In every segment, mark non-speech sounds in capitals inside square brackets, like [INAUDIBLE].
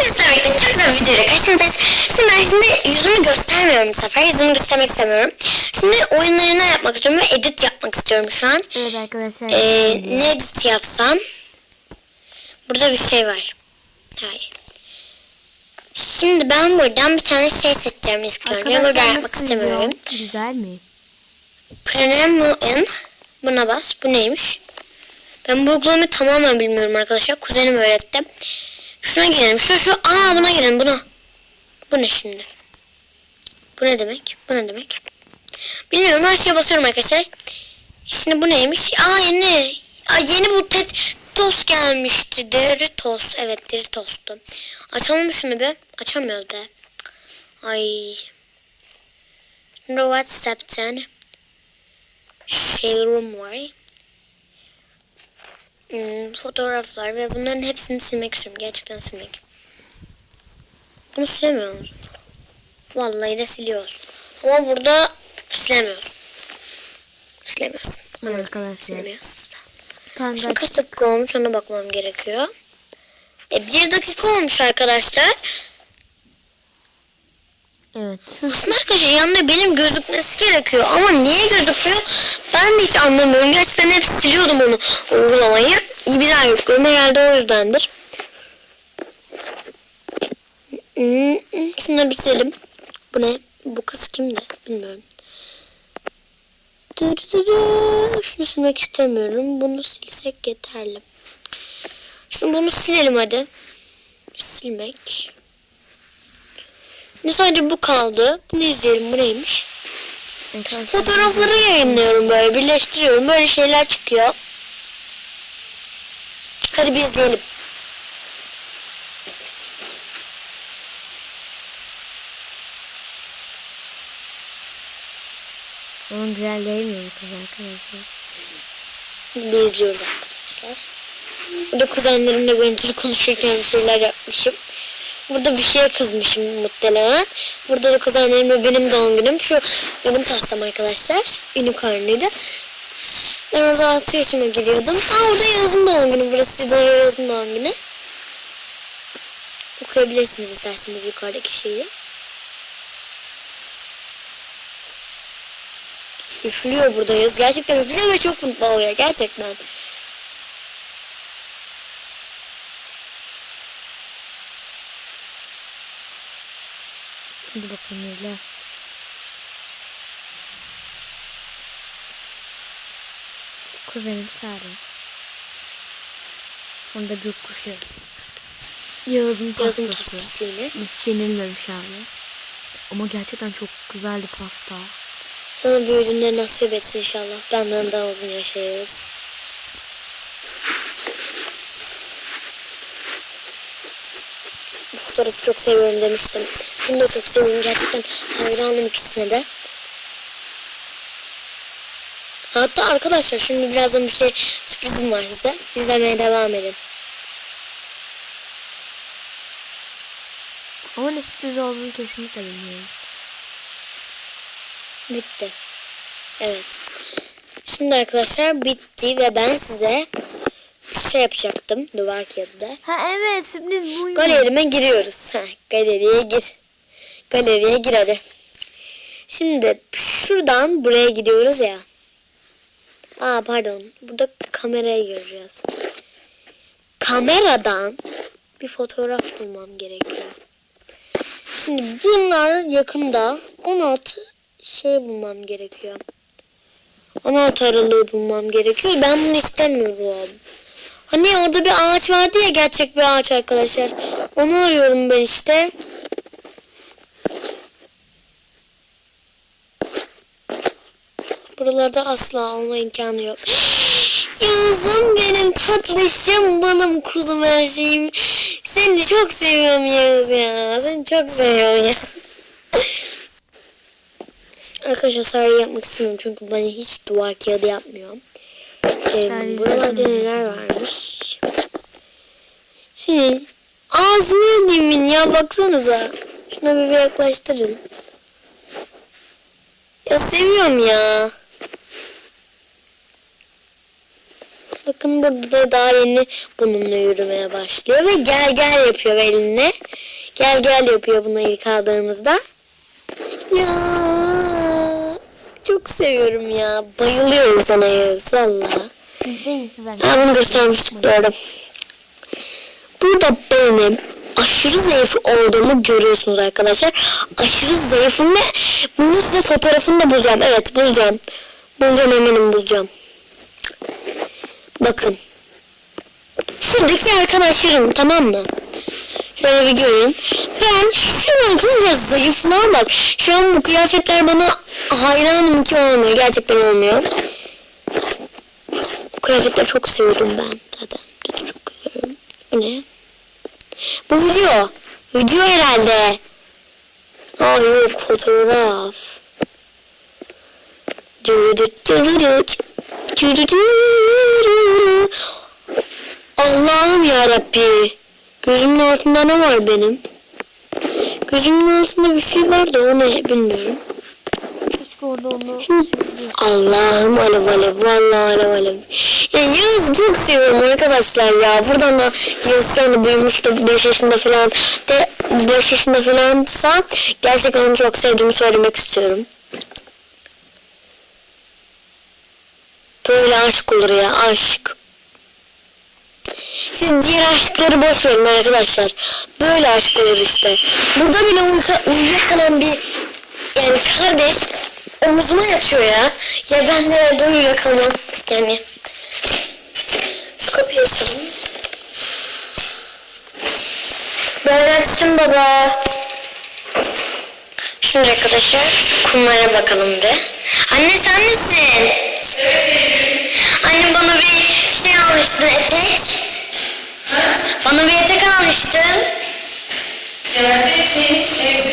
Çok güzel bir videoyla karşınızdayız. Şimdi ben şimdi yüzümü göstermiyorum bu sefer. Yüzümü göstermek istemiyorum. Şimdi oyunlarına yapmak istiyorum ve edit yapmak istiyorum şu an. Evet arkadaşlar. Ee, ne edit yapsam? Burada bir şey var. Hayır. Şimdi ben buradan bir tane şey seçeceğim istiyorum. Ve burada Arkadaşlar yapmak istemiyorum. video? Güzel mi? Premium Buna bas. Bu neymiş? Ben bu uygulamayı tamamen bilmiyorum arkadaşlar. Kuzenim öğretti. Şuna girelim. Şu şu. Aa buna girelim. Buna. Bu ne şimdi? Bu ne demek? Bu ne demek? Bilmiyorum. Her şeye basıyorum arkadaşlar. Şimdi bu neymiş? Aa yeni. Aa yeni bu tet tost gelmişti. Doritos. Evet Doritos'tu. Açalım mı şunu be? Açamıyoruz be. Ay. Şimdi WhatsApp'tan şeylerim var. Hmm, fotoğraflar ve bunların hepsini silmek istiyorum. Gerçekten silmek. Bunu silemiyoruz. Vallahi de siliyoruz. Ama burada silemiyoruz. Silemiyoruz. Evet arkadaşlar. Silemiyoruz. Tamam Şimdi kaç dakika olmuş ona bakmam gerekiyor. E, bir dakika olmuş arkadaşlar. Evet. Aslında arkadaşlar yanında benim gözükmesi gerekiyor. Ama niye gözükmüyor? Ben de hiç anlamıyorum. Gerçekten hep siliyordum onu uygulamayı. İyi bir daha yüklüyorum. Herhalde o yüzdendir. Şunları bir silelim. Bu ne? Bu kız kimdi? Bilmiyorum. Şunu silmek istemiyorum. Bunu silsek yeterli. Şunu bunu silelim hadi. Silmek. Şimdi sadece bu kaldı. Bunu izleyelim. Bu neymiş? Fotoğrafları yayınlıyorum böyle. Birleştiriyorum. Böyle şeyler çıkıyor. Hadi bir izleyelim. Onun güzel değil mi bu kız arkadaşlar? Bir izliyoruz arkadaşlar. Burada kuzenlerimle görüntülü konuşurken şeyler yapmışım. Burada bir şeye kızmışım muhtemelen. Burada da kuzenlerimle benim doğum günüm. Şu benim pastam arkadaşlar. Unicorn'luydu. Ben orada 6 yaşıma giriyordum. Aa orada Yağız'ın doğum günü. Burası da Yağız'ın doğum günü. Okuyabilirsiniz isterseniz yukarıdaki şeyi. Üflüyor burada Yağız. Gerçekten üflüyor ve çok mutlu oluyor. Gerçekten. Hadi bakalım izle. Kuzenim Sare. Onda gökkuşu. Yağız'ın Yağız'ın pastası. pastası yine. Hiç yenilmemiş abi. Ama gerçekten çok güzeldi pasta. Sana büyüdüğünde nasip etsin inşallah. Benden daha uzun yaşayarız. Fotoğrafı çok seviyorum demiştim. Bunu da çok seviyorum. Gerçekten hayranım ikisine de. Hatta arkadaşlar şimdi birazdan bir şey sürprizim var size. İzlemeye devam edin. Ama ne sürpriz olduğunu kesinlikle bilmiyorum. Bitti. Evet. Şimdi arkadaşlar bitti ve ben size şey yapacaktım duvar kağıdı da. Ha evet sürpriz buymuş. Galerime giriyoruz. Ha, galeriye gir. Galeriye gir hadi. Şimdi şuradan buraya gidiyoruz ya. Aa pardon. Burada kameraya gireceğiz. Kameradan bir fotoğraf bulmam gerekiyor. Şimdi bunlar yakında 16 şey bulmam gerekiyor. 16 aralığı bulmam gerekiyor. Ben bunu istemiyorum. Hani orada bir ağaç vardı ya gerçek bir ağaç arkadaşlar. Onu arıyorum ben işte. Buralarda asla olma imkanı yok. [GASPS] Yağız'ım benim tatlışım balım kuzum her şeyim. Seni çok seviyorum Yağız ya. Seni çok seviyorum ya. [LAUGHS] Arkadaşlar sarı yapmak istemiyorum çünkü ben hiç duvar kağıdı yapmıyorum. Ee, buralarda neler varmış? Senin ağzını dimin ya baksanıza. Şuna bir, yaklaştırın. Ya seviyorum ya. Bakın burada da daha yeni bununla yürümeye başlıyor ve gel gel yapıyor eline. Gel gel yapıyor bunu ilk aldığımızda. Ya çok seviyorum ya. Bayılıyorum sana Yağız valla. Ha bunu göstermiştik doğru. Burada benim aşırı zayıf olduğumu görüyorsunuz arkadaşlar. Aşırı zayıfım ve bunun size fotoğrafını da bulacağım. Evet bulacağım. Bulacağım eminim bulacağım. Bakın. Şuradaki arkadaşlarım tamam mı? Şöyle bir görün. Ben şu kızca zayıflığa bak. Şu an bu kıyafetler bana hayranım ki olmuyor. Gerçekten olmuyor. Kıyafetleri çok seviyorum ben zaten. Çok ne? Bu video. Video herhalde. Aa yok fotoğraf. Allah'ım yarabbi. Gözümün altında ne var benim? Gözümün altında bir şey var da o ne bilmiyorum. Orada onu Allah'ım alev alev. Vallahi alev alev. Ya Yağız çok seviyorum arkadaşlar ya. Buradan da Yağız şu anda büyümüştü 5 yaşında falan. De 5 yaşında falansa gerçekten onu çok sevdiğimi söylemek istiyorum. Böyle aşk olur ya aşk. Siz diğer aşkları boş verin arkadaşlar. Böyle aşk olur işte. Burada bile uyka, uyuyakalan bir yani kardeş omuzuma yatıyor ya. Ya ben de evde uyuyakalmam. Yani şu kapıyı açalım. Ben açtım baba. Şimdi arkadaşlar kumlara bakalım bir. Anne sen misin? Anne bana bir şey almıştın etek. Bana bir etek almıştın. Evde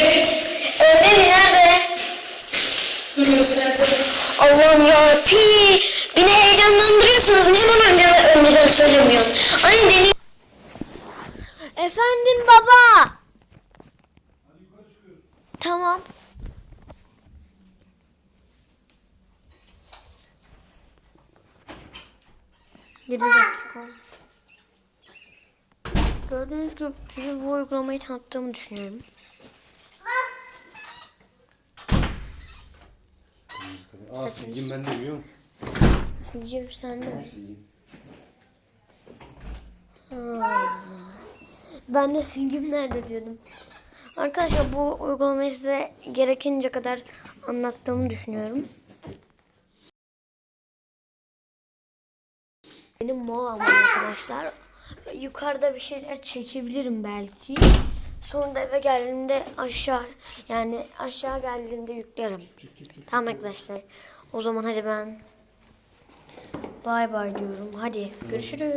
Allah'ım ya pi. Beni heyecanlandırıyorsunuz. Niye bana önce, önceden söylemiyorsun? Anne deli. Efendim baba. Tamam. Bir dakika. Gördüğünüz gibi bu uygulamayı tanıttığımı düşünüyorum. Aa silgin bende biliyor musun? Silgim sende mi? Ben de silgim nerede diyordum. Arkadaşlar bu uygulamayı size gerekince kadar anlattığımı düşünüyorum. Benim molam arkadaşlar. Yukarıda bir şeyler çekebilirim belki. Sonra da eve geldiğimde aşağı yani aşağı geldiğimde yüklerim. Tamam arkadaşlar. O zaman hadi ben bay bay diyorum. Hadi görüşürüz.